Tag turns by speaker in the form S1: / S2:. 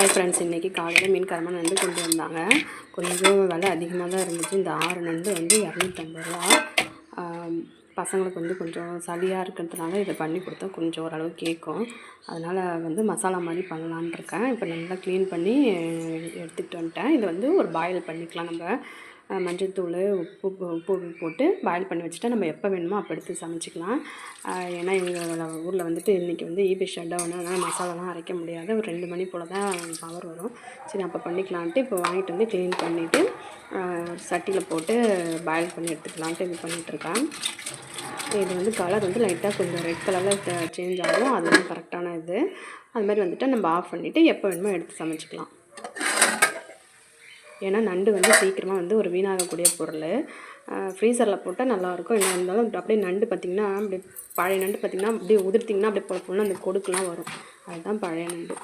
S1: Hi friends இன்றைக்கி காலையில் மீன்காரமாக நண்டு கொண்டு வந்தாங்க. கொஞ்சம் விலை அதிகமாக தான் இருந்துச்சு. இந்த ஆறு நண்டு வந்து இரநூத்தம்பது ரூபா. பசங்களுக்கு வந்து கொஞ்சம் சளியாக இருக்கிறதுனால இதை பண்ணி கொடுத்தா கொஞ்சம் ஓரளவு கேட்கும். அதனால் வந்து மசாலா மாதிரி பண்ணலான்னு இருக்கேன். இப்போ நல்லா க்ளீன் பண்ணி எடுத்துக்கிட்டு வந்துட்டேன். இதை வந்து ஒரு பாயில் பண்ணிக்கலாம் நம்ம. அஹ், மஞ்சள்தூள் உப்பு உப்பு போட்டு பாயில் பண்ணி வச்சுட்டா நம்ம எப்போ வேணுமோ அப்போ எடுத்து சமைச்சிக்கலாம். ஏன்னா எங்கள் ஊரில் வந்துட்டு இன்றைக்கி வந்து ஈபி ஷட் டவுன் அதனால் மசாலாலாம் அரைக்க முடியாது. ஒரு ரெண்டு மணி போல் தான் பவர் வரும். சரி அப்போ பண்ணிக்கலான்ட்டு இப்போ வாங்கிட்டு வந்து க்ளீன் பண்ணிவிட்டு சட்டியில் போட்டு பாயில் பண்ணி எடுத்துக்கலான்ட்டு இது பண்ணிகிட்ருக்கேன் இது வந்து கலர் வந்து லைட்டாக கொஞ்சம் ரெட் கலரில் சேஞ்ச் ஆகும். அதுதான் கரெக்டான இது. அது மாதிரி வந்துட்டு நம்ம ஆஃப் பண்ணிவிட்டு எப்போ வேணுமோ எடுத்து சமைச்சிக்கலாம். ஏன்னா நண்டு வந்து சீக்கிரமாக வந்து ஒரு வீணாகக்கூடிய பொருள். ஃப்ரீசரில் போட்டால் நல்லாயிருக்கும். என்ன இருந்தாலும் அப்படியே நண்டு பார்த்திங்கன்னா அப்படியே பழைய நண்டு பார்த்திங்கன்னா அப்படியே உதிர்த்திங்கன்னா அப்படியே போல் அந்த கொடுக்கெலாம் வரும். அதுதான் பழைய நண்டு.